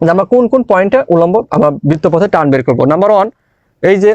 যে আমরা কোন কোন পয়েন্টে উলম্ব আমরা বৃত্তপথে টান বের করব? নাম্বার ওয়ান এই যে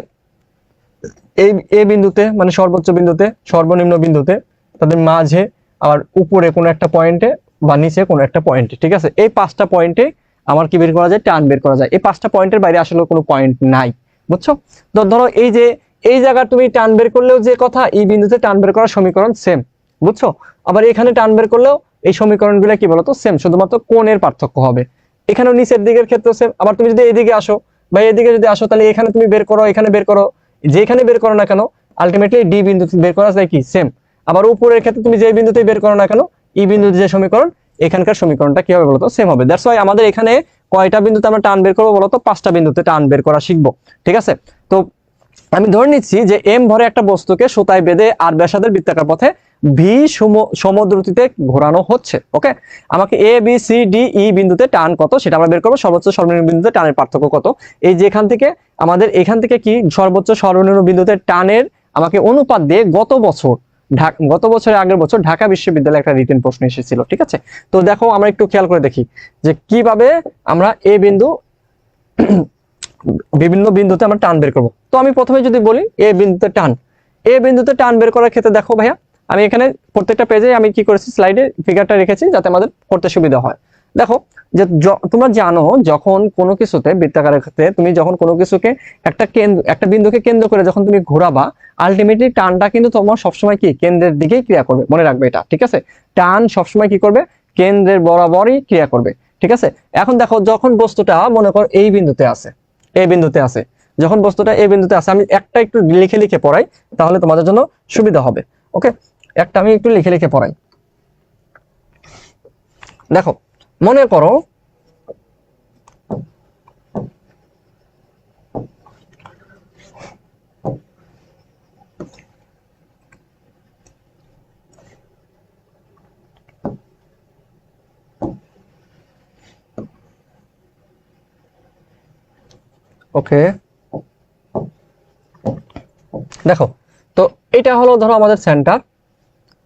এই এ বিন্দুতে মানে সর্বোচ্চ বিন্দুতে, সর্বনিম্ন বিন্দুতে, তাদের মাঝে আবার উপরে কোনো একটা পয়েন্টে বা নিচে কোনো একটা পয়েন্টে ঠিক আছে? এই পাঁচটা পয়েন্টে আমার কি বের করা যায়? টান বের করা যায়। এই পাঁচটা পয়েন্টের বাইরে আসলে কোনো পয়েন্ট নাই, বুঝছ? তো ধরো এই যে, এই জায়গা তুমি টান বের করলেও যে কথা, এই বিন্দুতে টান বের করার সমীকরণ সেম বুঝছ? আবার এখানে টান বের করলেও এই সমীকরণগুলো কি বলতো? সেম শুধুমাত্র কোণের পার্থক্য হবে। এখানেও নিচের দিকের ক্ষেত্রে সেম আবার তুমি যদি এদিকে আসো বা এদিকে যদি আসো, তাহলে এখানে তুমি বের করো, এখানে বের করো, যেখানে বের করো না কেন আলটিমেটলি ডি বিন্দু বের করা যায় কি? সেম আবার উপরের ক্ষেত্রে তুমি যে বিন্দুতে বের করো না কেন ই বিন্দুতে যে সমীকরণ, এখানকার সমীকরণটা কি হবে বলতো? সেম হবে। দ্যাটস ওয়াই আমাদের এখানে কয়টা বিন্দুতে আমরা টান বের করব বলতো? পাঁচটা বিন্দুতে টান বের করা শিখব। ঠিক আছে? তো আমি ধরে নিচ্ছি যে এম ভরে একটা বস্তুকে সুতায় বেঁধে আর ব্যাসাদের বৃত্তাকার পথে ভি সমদ্রুতিতে ঘোরানো হচ্ছে ওকে আমাকে A B C D E বিন্দুতে টান কত? সেটা আমরা বের করব। সর্বোচ্চ, সর্বনিম্ন বিন্দুতে টানের পার্থক্য কত? এই যে এখান থেকে, আমাদের এখান থেকে কি সর্বোচ্চ, সর্বনিম্ন বিন্দুতে টানের আমাকে অনুপাত দিয়ে গত বছর গত বছরের আগের বছর ঢাকা বিশ্ববিদ্যালয়ে একটা রিটেন প্রশ্ন এসেছিল, ঠিক আছে? তো দেখো, আমরা একটু খেয়াল করে দেখি যে কীভাবে আমরা এ বিন্দু বিভিন্ন বিন্দুতে আমরা টান বের করব। তো আমি প্রথমে যদি বলি এ বিন্দুতে টান। এ বিন্দুতে টান বের করার ক্ষেত্রে দেখো ভাইয়া আমি এখানে প্রত্যেকটা পেজে আমি কি করেছি? স্লাইডে ফিগারটা রেখেছি যাতে আমাদের পড়তে সুবিধা হয়। দেখো, যে তোমরা জানো, যখন কোনো কিছুতে বৃত্তাকারের ক্ষেত্রে তুমি যখন কোনো কিছুকে একটা কেন্দ্র, একটা বিন্দুকে কেন্দ্র করে যখন তুমি ঘোরাবা আলটিমেটলি টানটা কিন্তু তোমার সবসময় কি? কেন্দ্রের দিকেই ক্রিয়া করবে। মনে রাখবে এটা, ঠিক আছে? টান সবসময় কি করবে? কেন্দ্রের বরাবরই ক্রিয়া করবে, ঠিক আছে? এখন দেখো, যখন বস্তুটা, মনে করো, এই বিন্দুতে আছে, এই বিন্দুতে আছে, যখন বস্তুটা এই বিন্দুতে আছে, আমি একটা একটু লিখে লিখে পড়াই, তাহলে তোমাদের জন্য সুবিধা হবে ওকে একটা আমি একটু লিখে লিখে পড়াই। দেখো, মনে করো ওকে, দেখো, তো এটা হলো ধরো আমাদের সেন্টার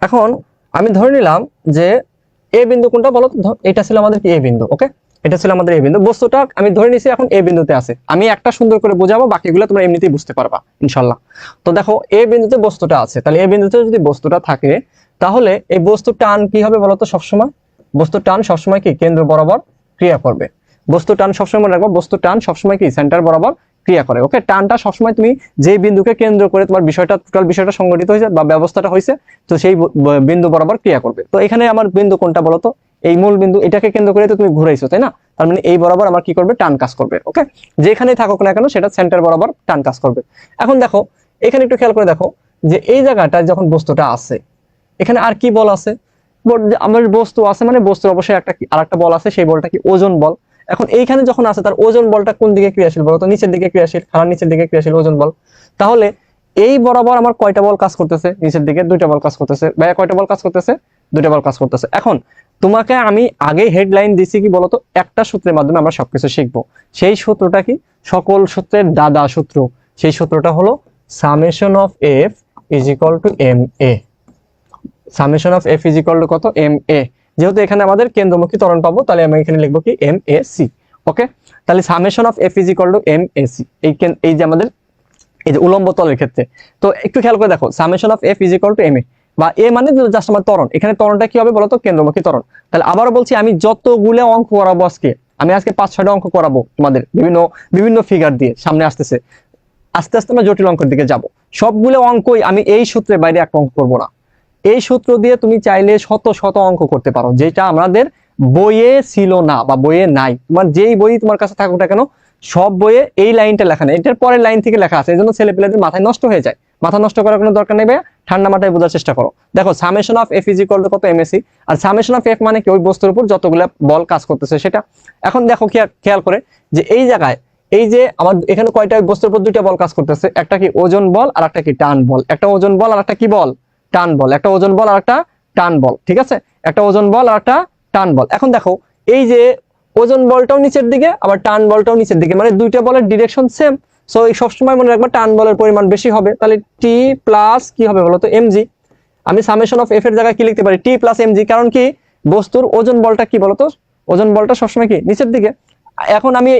এখন আমি ধরে নিলাম যে এ বিন্দু কোনটা বলো? এটা ছিল আমাদের কি? এ বিন্দু ওকে এটা ছিল আমাদের এ বিন্দু। বস্তুটা আমি ধরে নিছি এখন এ বিন্দুতে আছে। আমি একটা সুন্দর করে বোঝাবো, বাকিগুলো তোমরা এমনিতেই বুঝতে পারবা, ইনশাল্লাহ। তো দেখো, এ বিন্দুতে বস্তুটা আছে। তাহলে এ বিন্দুতে যদি বস্তুটা থাকে, তাহলে এই বস্তুর টান কি হবে বলতো সবসময়? বস্তুর টান সবসময় কি? কেন্দ্র বরাবর ক্রিয়া করবে। বস্তুর টান সবসময় মনে রাখব বস্তুর টান সবসময় কি? সেন্টার বরাবর ক্রিয়া করে। ওকে টানটা সবসময় তুমি যে বিন্দুকে কেন্দ্র করে তোমার বিষয়টা টোটাল বিষয়টা সংগঠিত হয়েছে বা ব্যবস্থাটা হয়েছে, তো সেই বিন্দু বরাবর ক্রিয়া করবে। তো এখানে আমার বিন্দু কোনটা বলতো এই মূল বিন্দু, এটাকে কেন্দ্র করে তো তুমি ঘুরাইছো, তাই না? তার মানে এই বরাবর আমার কি করবে? টান কাজ করবে ওকে যেখানেই থাকুক না কেন, সেটা সেন্টার বরাবর টান কাজ করবে। এখন দেখো, এখানে একটু খেয়াল করে দেখো যে এই জায়গাটায় যখন বস্তুটা আছে, এখানে আর কি বল আছে? আমার বস্তু আছে মানে বস্তুর অবশ্যই একটা আর একটা বল আছে, সেই বলটা কি ওজন বল? এখন এইখানে যখন আছে, তার ওজন বলটা কোন দিকে ক্রিয়াশীল বলতো নিচের দিকে ক্রিয়াশীল খারাপ নিচের দিকে ক্রিয়াশীল ওজন বল। তাহলে এই বরাবর আমার কয়টা বল কাজ করতেছে? নিচের দিকে দুইটা বল কাজ করতেছে। ভাইয়া, কয়টা বল কাজ করতেছে? দুইটা বল কাজ করতেছে। এখন তোমাকে আমি আগে হেডলাইন দিছি কি বলতো একটা সূত্রের মাধ্যমে আমরা সবকিছু শিখব। সেই সূত্রটা কি? সকল সূত্রের দাদা সূত্র। সেই সূত্রটা হলো summation of F is equal to M A summation of F is to কত? এম এ যেহেতু এখানে আমাদের কেন্দ্রমুখী ত্বরণ পাবো, তাহলে আমি এখানে লিখব কি? এম এ সি ওকে তাহলে summation of F is equal to M A C এই এই যে আমাদের, এই যে উলম্ব তলের ক্ষেত্রে। তো একটু খেয়াল করে দেখো summation of F is equal to M A বা এ মানে জাস্ট আমার ত্বরণ, এখানে ত্বরণটা কি হবে বলতো? কেন্দ্রমুখী ত্বরণ। তাহলে আবারও বলছি, আমি যতগুলো অঙ্ক করাবো আজকে, আমি আজকে পাঁচ, ছয়টা অঙ্ক করাবো তোমাদের, বিভিন্ন বিভিন্ন ফিগার দিয়ে সামনে আসতেছে। আস্তে আস্তে আমরা জটিল অঙ্কের দিকে যাব। সবগুলো অঙ্কই আমি এই সূত্রে বাইরে একটা অঙ্ক করব না। এই সূত্র দিয়ে তুমি চাইলে শত শত অঙ্ক করতে পারো, যেটা আমাদের বইয়ে ছিল না বা বইয়ে নাই। তোমার যেই বই তোমার কাছে থাকুক না কেন, সব বইয়ে এই লাইনটা লেখা নেই। এটার পরের লাইন থেকে লেখা আছে, এই জন্য ছেলে পেলেদের মাথায় নষ্ট হয়ে যায়। মাথা নষ্ট করার কোনো দরকার নেই ঠান্ডা মাথায় বোঝার চেষ্টা করো। দেখো summation of F is equal to কত? এমএসি আর সামেশন অফ এফ মানে কি? ওই বস্তুর উপর যতগুলো বল কাজ করতেছে সেটা। এখন দেখো খেয়া- খেয়াল করে যে এই জায়গায়, এই যে আমার এখানে কয়টা বস্তুর উপর দুইটা বল কাজ করতেছে? একটা কি ওজন বল আর একটা কি টান বল। একটা ওজন বল আর একটা কি বল? টান বল। একটা ওজন বল আর একটা টান বল, ঠিক আছে? একটা ওজন বল আর একটা টান বল। এখন দেখো, এই যে ওজন বলটাও নিচের দিকে, আবার টান বলটাও নিচের দিকে মানে দুইটা বলের ডিরেকশন সেম সো এই সবসময় মনে রাখবা টান বলের পরিমাণ বেশি হবে। তাহলে টি প্লাস কি হবে বলতো এমজি আমি সামেশন অফ এফ এর জায়গায় কি লিখতে পারি? টি প্লাস এমজি কারণ কি? বস্তুর ওজন বলটা কি বলতো ওজন বলটা সবসময় কি? নিচের দিকে। এখন আমি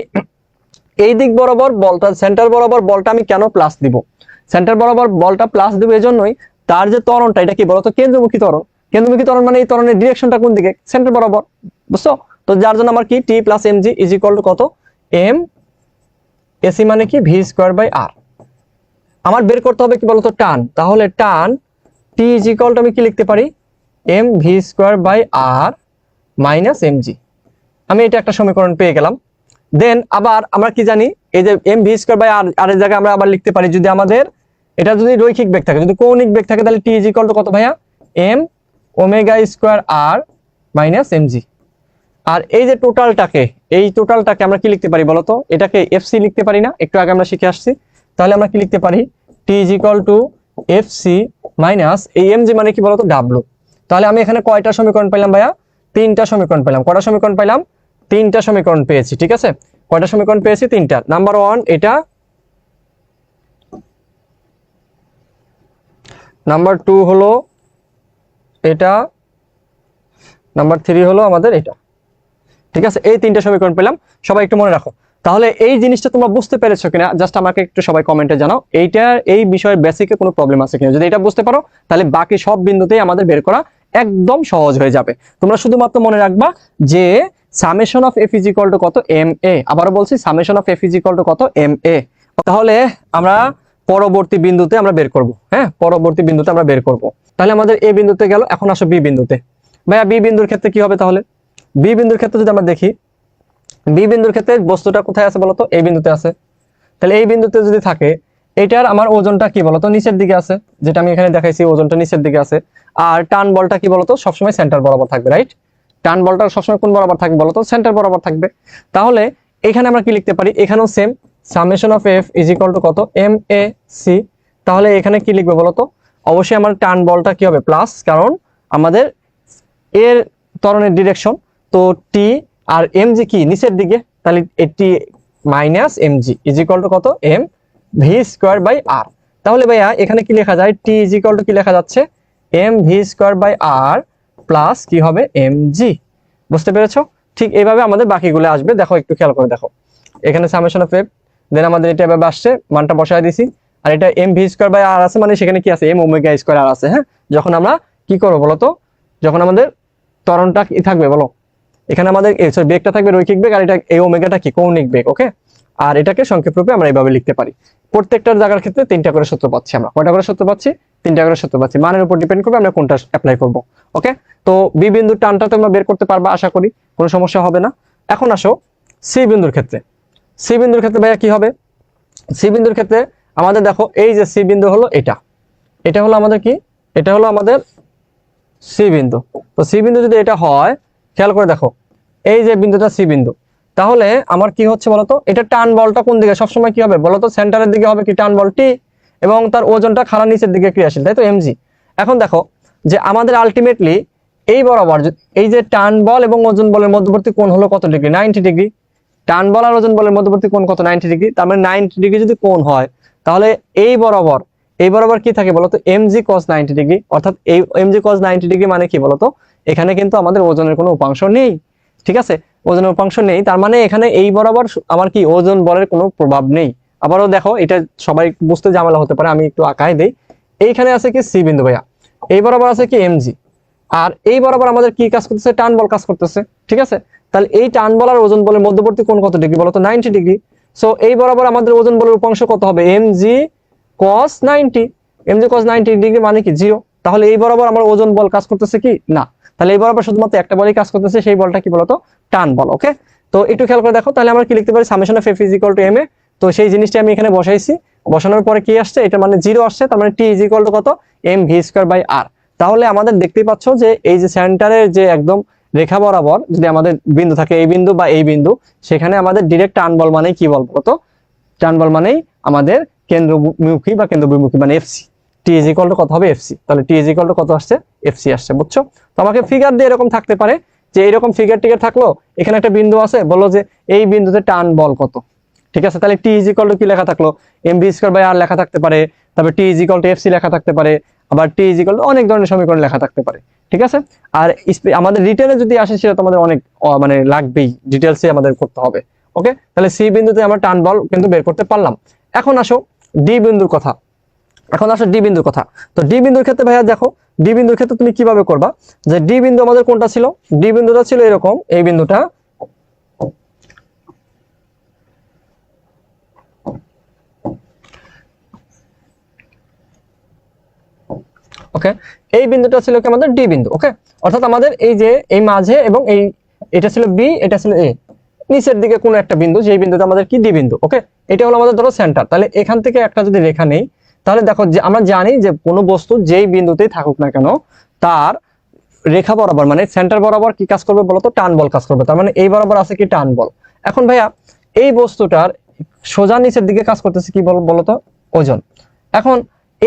এই দিক বরাবর বলটা সেন্টার বরাবর বলটা আমি কেন প্লাস দিব? সেন্টার বরাবর বলটা প্লাস দিব এজন্যই তার যে তরণটা এটা কি বলতো? কেন্দ্রমুখী তরণ কেন্দ্রমুখী তরণ মানে এই ত্বরণের ডিরেকশনটা কোন দিকে? সেন্টার বরাবর, বুঝছ? তো যার জন্য আমার কি? T plus M G is equal to কত? এম এসি মানে কি? ভি স্কোয়ার বাই আর আমার বের করতে হবে কি বলতো? টান তাহলে টান টি ইজ ইকুয়াল টু আমি কি লিখতে পারি? M V square by R minus M G আমি এটা একটা সমীকরণ পেয়ে গেলাম। দেন আবার আমরা কি জানি? এই যে M V square by R এর জায়গায় আমরা আবার লিখতে পারি যদি আমাদের এটা যদি রৈখিক বেগ থাকে, যদি কৌণিক বেগ থাকে, তাহলে টি ইজ ইকুয়াল টু কত ভাইয়া? M omega square R minus M G আর এই যে টোটালটাকে এই টোটালটাকে আমরা কি লিখতে পারি বলতো? এটাকে এফসি লিখতে পারি না, একটু আগে আমরা শিখে আসছি। তাহলে আমরা কি লিখতে পারি? T is equal to F C minus এই এম জি মানে কি বলতো? ডাব্লু তাহলে আমি এখানে কয়টা সমীকরণ পেলাম ভাইয়া? তিনটা সমীকরণ পেলাম কয়টা সমীকরণ পেলাম তিনটা সমীকরণ পেয়েছি, ঠিক আছে? কয়টা সমীকরণ পেয়েছি? তিনটা। নাম্বার ওয়ান এটা নাম্বার টু হলো এটা। নাম্বার থ্রি হলো আমাদের এটা। ঠিক আছে? এই তিনটা সমীকরণ পেলাম। সবাই একটু মনে রাখো। তাহলে এই জিনিসটা তোমরা বুঝতে পেরেছ কিনা জাস্ট আমাকে একটু সবাই কমেন্টে জানাও। এইটা, এই বিষয়ের বেসিকে কোনো প্রবলেম আছে কিনা? যদি এটা বুঝতে পারো, তাহলে বাকি সব বিন্দুতেই আমাদের বের করা একদম সহজ হয়ে যাবে। তোমরা শুধুমাত্র মনে রাখবা যে summation of F is to কত? এম এ আবারও বলছি summation of F is equal to কত? এম এ তাহলে আমরা পরবর্তী বিন্দুতে আমরা বের করব হ্যাঁ? পরবর্তী বিন্দুতে আমরা বের করব। তাহলে আমাদের এ বিন্দুতে গেল, এখন আসো বি বিন্দুতে। ভাইয়া, বি বিন্দুর ক্ষেত্রে কি হবে তাহলে? বি বিন্দুর ক্ষেত্রে যদি আমরা দেখি, বি বিন্দুর ক্ষেত্রে বস্তুটা কোথায় আছে বলতো? এই বিন্দুতে আছে। তাহলে এই বিন্দুতে যদি থাকে, এটার আমার ওজনটা কি বলতো? নিচের দিকে আছে, যেটা আমি এখানে দেখাইছি, ওজনটা নিচের দিকে আছে। আর টান বলটা কি বলতো? সবসময় সেন্টার বরাবর থাকবে, রাইট? টান বলটা সবসময় কোন বরাবর থাকবে বলতো? সেন্টার বরাবর থাকবে। তাহলে এখানে আমরা কি লিখতে পারি? এখানেও same summation of F is equal to কত? এম এ সি তাহলে এখানে কি লিখবে বলতো? অবশ্যই আমার টান বলটা কি হবে? প্লাস কারণ আমাদের এর ত্বরণের ডিরেকশন তো টি আর এম জি কি? নিচের দিকে। তাহলে এটি minus M G is equal to কত? M V square by R তাহলে ভাইয়া, এখানে কি লেখা যায়? টি ইজ ইকুয়াল টু কি লেখা যাচ্ছে? M V square by R plus কি হবে? এম জি বুঝতে পেরেছ? ঠিক এইভাবে আমাদের বাকিগুলো আসবে। দেখো, একটু খেয়াল করে দেখো। এখানে সামেশন অফ এফ দেন আমাদের এটা এভাবে আসছে, মানটা বসায় দিছি। আর এটা M V square by R আছে মানে সেখানে কি আছে? এম ওমেগা স্কোয়ার আর আছে হ্যাঁ? যখন আমরা কি করব বলো তো? যখন আমাদের তরণটা কি থাকবে বলো? এখানে আমাদের সরি বেগটা থাকবে রৈখিক বেগ, আর এটা, এই ওমেগাটা কি? কৌণিক বেগ ওকে আর এটাকে সংক্ষেপ রূপে আমরা এইভাবে লিখতে পারি। প্রত্যেকটার জায়গার ক্ষেত্রে তিনটা করে সূত্র পাচ্ছি আমরা। কয়টা করে সূত্র পাচ্ছি? তিনটা করে সূত্র পাচ্ছি। মানের উপর ডিপেন্ড করবে আমরা কোনটা অ্যাপ্লাই করব ওকে তো বি বিন্দুর টানটা তোমরা বের করতে পারবা, আশা করি। কোনো সমস্যা হবে না। এখন আসো সি বিন্দুর ক্ষেত্রে। সি বিন্দুর ক্ষেত্রে ভাইয়া কি হবে? সি বিন্দুর ক্ষেত্রে আমাদের দেখো, এই যে সি বিন্দু হলো এটা। এটা হলো আমাদের কি? এটা হলো আমাদের সি বিন্দু তো সি বিন্দু যদি এটা হয়, খেয়াল করে দেখো, এই যে বিন্দুটা সি বিন্দু তাহলে আমার কি হচ্ছে বলতো? এটা টান বলটা কোন দিকে? সবসময় কি হবে? বলতো সেন্টারের দিকে হবে কি টান বল টি? এবং তার ওজনটা খাড়া নিচের দিকে ক্রিয়াশীল, তাই তো? এমজি। এখন দেখো যে আমাদের আলটিমেটলি এই বরাবর এই যে টান বল এবং ওজন বলের মধ্যবর্তী কোণ হলো কত ডিগ্রি? Ninety degree. টান বল আর ওজন বলের মধ্যবর্তী কোণ কত? নাইনটি ডিগ্রি তার মানে নাইনটি ডিগ্রি যদি কোণ হয়, তাহলে এই বরাবর এই বরাবর কি থাকে বলতো? M G cos ninety degree অর্থাৎ এই এমজি কস নাইনটি ডিগ্রি মানে কি বলতো? এখানে কিন্তু আমাদের ওজনের কোনো উপাংশ নেই। ঠিক আছে? ওজনের উপাংশ নেই। তার মানে এখানে এই বরাবর আমার কি ওজন বলের কোনো প্রভাব নেই। আবারও দেখো, এটা সবাই বুঝতে ঝামেলা হতে পারে, আমি একটু আঁকায় দিই। এইখানে আছে কি সি বিন্দু ভাইয়া। এই বরাবর আছে কি এমজি আর এই বরাবর আমাদের কি কাজ করতেছে? টান বল কাজ করতেছে, ঠিক আছে? তাহলে এই টান বল আর ওজন বলের মধ্যবর্তী কোন কত ডিগ্রি বলতো? Ninety degree. সো এই বরাবর আমাদের ওজন বলের উপাংশ কত হবে? M G cos ninety. M G cos ninety degree মানে কি? জিরো। তাহলে এই বরাবর আমার ওজন বল কাজ করতেছে কি? না। তাহলে এই বরাবর শুধুমাত্র একটা বলই কাজ করতেছে, সেই বলটা কি বলতো? টান বল ওকে তো একটু খেয়াল করে দেখো, তাহলে আমরা কি লিখতে পারি? Summation of F is equal to M A. তো সেই জিনিসটা আমি এখানে বসাইছি। বসানোর পরে কি আসছে? এটা মানে জিরো আসছে, তার মানে টি ইজ ইকুয়াল টু কত? M V square by R তাহলে আমাদের দেখতেই পাচ্ছ যে এই যে সেন্টারের যে একদম রেখা বরাবর যদি আমাদের বিন্দু থাকে এই বিন্দু বা এই বিন্দু, সেখানে আমাদের ডিরেক্ট টান বল মানে কি বলব কত টান বল মানেই আমাদের কেন্দ্রমুখী বা কেন্দ্রবিমুখী মানে এফসি টি ইজ টু কত হবে এফসি তাহলে টি ইজ টু কত আসছে? এফসি আসছে, বুঝছ? তো আমাকে ফিগার দিয়ে এরকম থাকতে পারে যে এরকম ফিগার টিগার থাকল, এখানে একটা বিন্দু আছে বলো যে এই বিন্দুতে টান বল কত? ঠিক আছে, তাহলে টি ইজ ইকুয়াল টু কি লেখা থাকল? M B square by R লেখা থাকতে পারে, তারপর T is equal to F C লেখা থাকতে পারে আবার টি ইজ ইকুয়াল টু অনেক ধরনের সমীকরণ লেখা থাকতে পারে, ঠিক আছে? আর আমাদের রিটেলে যদি আসে, সেটা তো আমাদের অনেক মানে লাগবেই ডিটেলসে আমাদের করতে হবে ওকে তাহলে সি বিন্দুতে আমরা টান বল কিন্তু বের করতে পারলাম। এখন আসো ডি বিন্দুর কথা। এখন আসো ডি বিন্দুর কথা। তো ডি বিন্দুর ক্ষেত্রে ভাইয়া দেখো ডি বিন্দুর ক্ষেত্রে তুমি কীভাবে করবা? যে ডি বিন্দু আমাদের কোনটা ছিল? ডি বিন্দুটা ছিল এরকম, এই বিন্দুটা ওকে এই বিন্দুটা ছিল কি আমাদের ডি বিন্দু ওকে অর্থাৎ আমাদের এই যে, এই মাঝে এবং এই, এটা ছিল বি এটা ছিল এ নিচের দিকে কোনো একটা বিন্দু, যেই বিন্দুটা আমাদের কি ডি বিন্দু ওকে এটা হলো আমাদের ধরো সেন্টার তাহলে এখান থেকে একটা যদি রেখা নেই, তাহলে দেখো যে আমরা জানি যে কোনো বস্তু যেই বিন্দুতেই থাকুক না কেন, তার রেখা বরাবর মানে সেন্টার বরাবর কি কাজ করবে বলতো? টান বল কাজ করবে। তার মানে এই বরাবর আছে কি টান বল। এখন ভাইয়া, এই বস্তুটার সোজা নিচের দিকে কাজ করতেছে কি বল বলতো? ওজন। এখন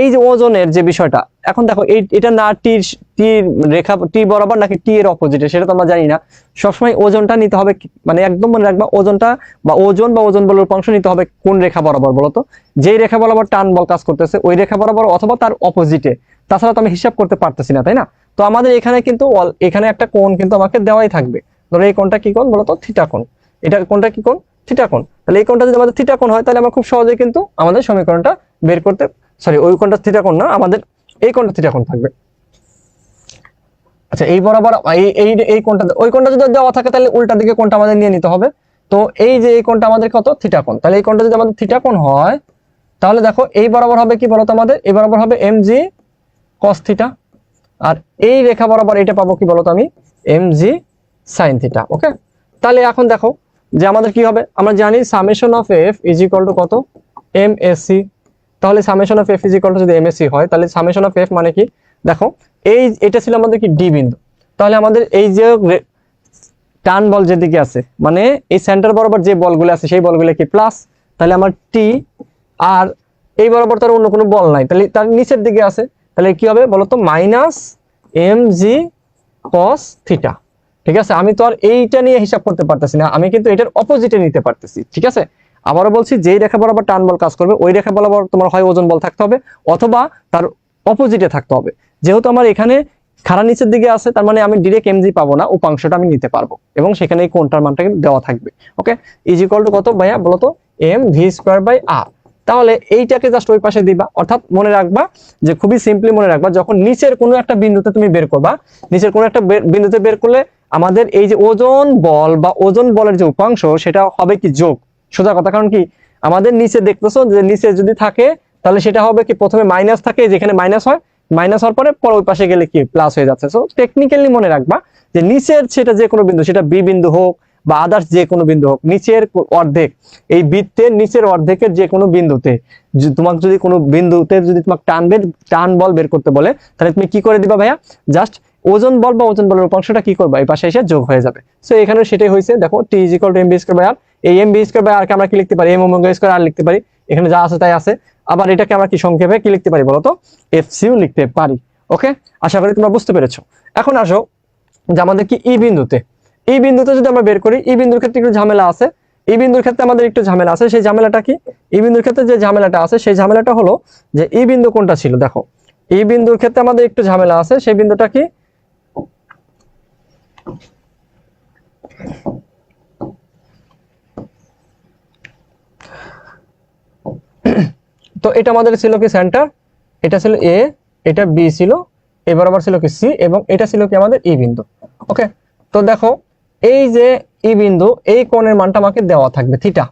এই যে ওজনের যে বিষয়টা, এখন দেখো এটা না টির টির রেখা, টি বরাবর নাকি টি এর অপোজিটে সেটা তো আমরা জানি না। সবসময় ওজনটা নিতে হবে মানে একদম মনে রাখবা, ওজনটা বা ওজন বা ওজন বলের অংশ নিতে হবে কোন রেখা বরাবর বলতো যেই রেখা বরাবর টান বল কাজ করতেছে, ওই রেখা বরাবর অথবা তার অপোজিটে তাছাড়া তো আমি হিসাব করতে পারতেছি না, তাই না? তো আমাদের এখানে কিন্তু এখানে একটা কোণ কিন্তু আমাকে দেওয়াই থাকবে। ধরো এই কোণটা কি কোণ বলতো থিটা কোণ। এটা কোণটা কি কোণ? থিটা কোণ। তাহলে এই কোণটা যদি আমাদের থিটা কোণ হয়, তাহলে আমরা খুব সহজে কিন্তু আমাদের সমীকরণটা বের করতে সরি ওই কোণটা থিটা কোণ না, আমাদের এই কোণটা থিটা কোণ থাকবে। আচ্ছা এই বরাবর এই এই এই ওই কোণটা যদি দেওয়া থাকে, তাহলে উল্টা দিকে কোণটা আমাদের নিয়ে নিতে হবে। তো এই যে এই কোণটা আমাদের কত? থিটা কোণ। তাহলে এই কোণটা যদি আমাদের থিটা কোণ হয়, তাহলে দেখো এই বরাবর হবে কি বলতো আমাদের? এই বরাবর হবে এম জি কস থিটা আর এই রেখা বরাবর এটা পাবো কি বলতো আমি? M G sine theta okay তাহলে এখন দেখো যে আমাদের কি হবে? আমরা জানি summation of F is equal to কত? এম এস সি তাহলে summation of F is equal to যদি এম হয়, তাহলে সামেশন অফ এফ মানে কি? দেখো, এই এটা ছিল আমাদের কি ডি বিন্দু। তাহলে আমাদের এই যে টান বল যেদিকে আছে মানে এই সেন্টার বরাবর যে বলগুলো আছে, সেই বলগুলো কি প্লাস তাহলে আমার টি আর এই বরাবর তার অন্য কোনো বল নাই। তাহলে তার নিচের দিকে আছে, তাহলে কি হবে বলতো? Minus M G cos theta ঠিক আছে? আমি তো আর এইটা নিয়ে হিসাব করতে পারতেছি না, আমি কিন্তু এটার অপোজিটে নিতে পারতেছি, ঠিক আছে? আবারও বলছি, যেই রেখা বরাবর টান বল কাজ করবে, ওই রেখা বরাবর তোমার হয় ওজন বল থাকতে হবে, অথবা তার অপোজিটে থাকতে হবে। যেহেতু আমার এখানে খাড়া নিচের দিকে আছে, তার মানে আমি ডিরেক্ট এমজি পাবো না, উপাংশটা আমি নিতে পারব। এবং সেখানে এই কোনটার মানটা দেওয়া থাকবে। ওকে ইজ ইকুয়াল টু কত ভাইয়া? বলতো M V square by R তাহলে এইটাকে জাস্ট ওই পাশে দিবা। অর্থাৎ মনে রাখবা যে খুবই সিম্পলি মনে রাখবা, যখন নিচের কোনো একটা বিন্দুতে তুমি বের করবা, নিচের কোনো একটা বিন্দুতে বের করলে আমাদের এই যে ওজন বল বা ওজন বলের যে উপাংশ, সেটা হবে কি যোগ। সোজা কথা, কারণ কি? আমাদের নিচে দেখতেছো যে নিচে যদি থাকে, তাহলে সেটা হবে কি? প্রথমে মাইনাস থাকে যেখানে মাইনাস হয়। মাইনাস হওয়ার পরে পরে ওই পাশে গেলে কি? প্লাস হয়ে যাচ্ছে। সো টেকনিক্যালি মনে রাখবা যে নিচের সেটা যে কোনো বিন্দু, সেটা বি বিন্দু হোক বা আদার্স যে কোনো বিন্দু হোক, নিচের অর্ধেক, এই বৃত্তের নিচের অর্ধেকের যে কোনো বিন্দুতে তোমাকে যদি কোনো বিন্দুতে যদি তোমাকে টান বের টান বল বের করতে বলে, তাহলে তুমি কি করে দিবা ভাইয়া? জাস্ট ওজন বল বা ওজন বলের উপাংশটা কি করবা? এই পাশে এসে যোগ হয়ে যাবে। সো এখানে সেটাই হয়েছে। দেখো T is equal to M B square by R এই M B square by R কে আমরা কি লিখতে পারি? এম ওমেগা স্কোয়ার আর লিখতে পারি। এখানে যা আছে তাই আছে। আবার এটাকে আমরা কি সংক্ষেপে কি লিখতে পারি বলতো? এফ সিও লিখতে পারি। ওকে আশা করি তোমরা বুঝতে পেরেছ। এখন আসো যে আমাদের কি ই বিন্দুতে। ই বিন্দুতে যদি আমরা বের করি ই বিন্দুর ক্ষেত্রে একটু ঝামেলা আছে। ই বিন্দুর ক্ষেত্রে আমাদের একটু ঝামেলা আছে। সেই ঝামেলাটা কি? ই বিন্দুর ক্ষেত্রে যে ঝামেলাটা আছে, সেই ঝামেলাটা হলো যে ই বিন্দু কোনটা ছিল? দেখো। ই বিন্দুর ক্ষেত্রে আমাদের একটু ঝামেলা আছে। সেই বিন্দুটা কি? তো এটা আমাদের ছিল কি সেন্টার এটা ছিল এ এটা বি ছিল এ বরাবর ছিল কি সি এবং এটা ছিল কি আমাদের ই বিন্দু। ওকে তো দেখো, এই যে ই বিন্দু, এই কোণের মানটা আমাকে দেওয়া থাকবে থিটা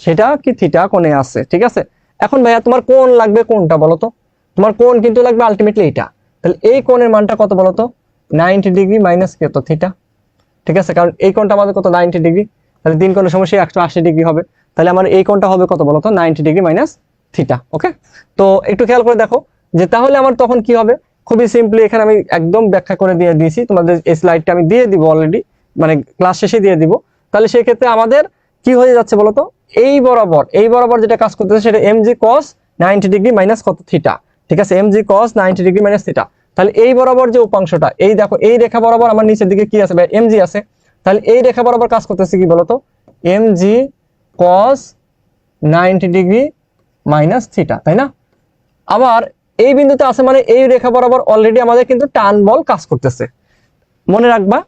সেটা কি থিটা কোণে আছে, ঠিক আছে? এখন ভাইয়া, তোমার কোন লাগবে কোনটা বলো তো? তোমার কোন কিন্তু লাগবে আলটিমেটলি এটা তাহলে এই কোণের মানটা কত বলো তো? নাইনটি ডিগ্রি মাইনাস কত থিটা ঠিক আছে? কারণ এই কোণটা আমাদের কত? নাইনটি ডিগ্রি তাহলে দিন তিন কোণের সমস্যা একশো ডিগ্রি হবে। তাহলে আমার এই কোণটা হবে কত বলো তো? Ninety degree minus theta okay তো একটু খেয়াল করে দেখো যে তাহলে আমার তখন কি হবে? খুবই সিম্পলি এখানে আমি একদম ব্যাখ্যা করে দিয়ে দিয়েছি। তোমাদের এই স্লাইডটা আমি দিয়ে দিব অলরেডি মানে ক্লাস শেষে দিয়ে দিব। তাহলে সেই ক্ষেত্রে আমাদের কি হয়ে যাচ্ছে বলতো? এই বরাবর এই বরাবর যেটা কাজ করতেছে সেটা M G cos ninety degree minus কত? থিটা ঠিক আছে? M G cos ninety degree minus theta তাহলে এই বরাবর যে উপাংশটা, এই দেখো, এই রেখা বরাবর আমার নিচের দিকে কি আছে এম জি আছে। তাহলে এই রেখা বরাবর কাজ করতেছে কি বলতো? M G cos ninety degree minus theta, তাই না? আবার এই বিন্দুতে আছে মানে এই রেখা বরাবর অলরেডি আমাদের কিন্তু টান বল কাজ করতেছে। মনে রাখবা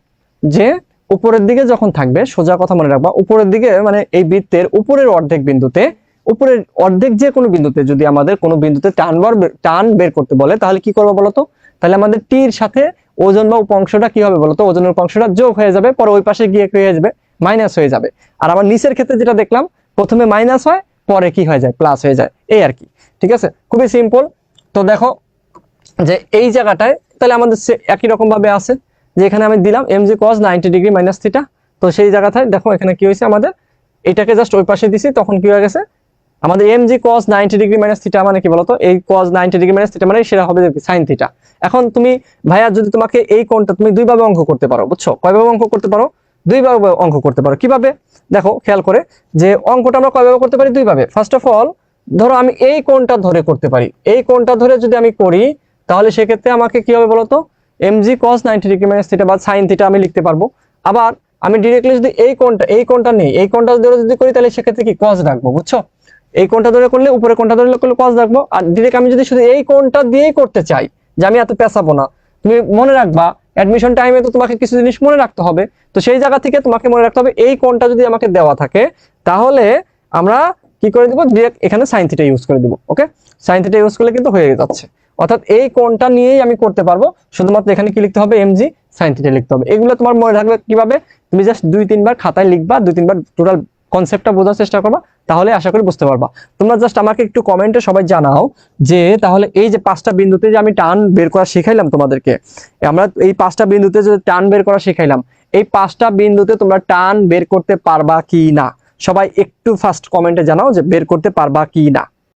যে উপরের দিকে যখন থাকবে, সোজা কথা মনে রাখবা, উপরের দিকে মানে এই বৃত্তের উপরের অর্ধেক বিন্দুতে, উপরের অর্ধেক যে কোনো বিন্দুতে যদি আমাদের কোনো বিন্দুতে টান বের- টান বের করতে বলে, তাহলে কি করব বলতো? তাহলে আমাদের টির সাথে ওজন বা উপাংশটা কি হবে বলতো? ওজনের উপাংশটা যোগ হয়ে যাবে, পরে ওই পাশে গিয়ে হয়ে যাবে? মাইনাস হয়ে যাবে। আর আমার নিচের ক্ষেত্রে যেটা দেখলাম, প্রথমে মাইনাস হয় পরে কি হয়ে যায়? প্লাস হয়ে যায়। এই আর কি। ঠিক আছে? খুবই সিম্পল তো দেখো যে এই জায়গাটায় তাহলে আমাদের একই রকম ভাবে আছে যে এখানে আমি দিলাম M G cos ninety degree minus theta তো সেই জায়গাটায় দেখো এখানে কি হয়েছে আমাদের? এটাকে জাস্ট ওই পাশে দিছি, তখন কি হয়ে গেছে? আমাদের M G cos ninety degree minus theta মানে কি বলতো? এই cos ninety degree minus theta মানে সেটা হবে সাইন থিটা এখন তুমি ভাইয়া যদি তোমাকে এই কোণটা তুমি দুইভাবে অঙ্ক করতে পারো, বুঝছ? কয়ভাবে অঙ্ক করতে পারো? দুইভাবে অঙ্ক করতে পারো। কীভাবে? দেখো, খেয়াল করে যে অঙ্কটা আমরা কয়ভাবে করতে পারি? দুইভাবে। ফার্স্ট অফ অল ধরো আমি এই কোণটা ধরে করতে পারি। এই কোণটা ধরে যদি আমি করি, তাহলে সেক্ষেত্রে আমাকে কি হবে বলতো? M G cos ninety degree minus theta বা সাইন থিটা আমি লিখতে পারব। আবার আমি ডিরেক্টলি যদি এই কোণটা এই কোণটা নেই, এই কোণটা ধরে যদি করি, তাহলে সেক্ষেত্রে কি কস রাখব, বুঝছ? এই কোণটা ধরে করলে উপরে কোণটা ধরে করলে কস রাখব। আর ডিরেক্ট আমি যদি শুধু এই কোণটা দিয়েই করতে চাই, যে আমি এত পেঁচাবো না, তুমি মনে রাখবা অ্যাডমিশন টাইমে তো তোমাকে কিছু জিনিস মনে রাখতে হবে। তো সেই জায়গা থেকে তোমাকে মনে রাখতে হবে, এই কোণটা যদি আমাকে দেওয়া থাকে, তাহলে আমরা কি করে দিব? ডিরেক্ট এখানে সাইন থিটা ইউজ করে দিব ওকে সাইন থিটা ইউজ করলে কিন্তু হয়ে যাচ্ছে। অর্থাৎ এই কোনটা নিয়েই আমি করতে পারব, শুধুমাত্র এখানে কি লিখতে হবে? এমজি সাইন থিটা লিখতে হবে। এগুলো তোমার মনে রাখবে কীভাবে? তুমি জাস্ট দুই তিনবার খাতায় লিখবা, দুই তিনবার টোটাল কনসেপ্টটা বোঝার চেষ্টা করবা, তাহলে আশা করি বুঝতে পারবা। তোমরা জাস্ট আমাকে একটু কমেন্টে সবাই জানাও যে, তাহলে এই যে পাঁচটা বিন্দুতে যে আমি টান বের করা শেখাইলাম তোমাদেরকে, আমরা এই পাঁচটা বিন্দুতে যে টান বের করা শেখাইলাম, এই পাঁচটা বিন্দুতে তোমরা টান বের করতে পারবা কি না? সবাই একটু ফার্স্ট কমেন্টে জানাও যে বের করতে পারবা কি না।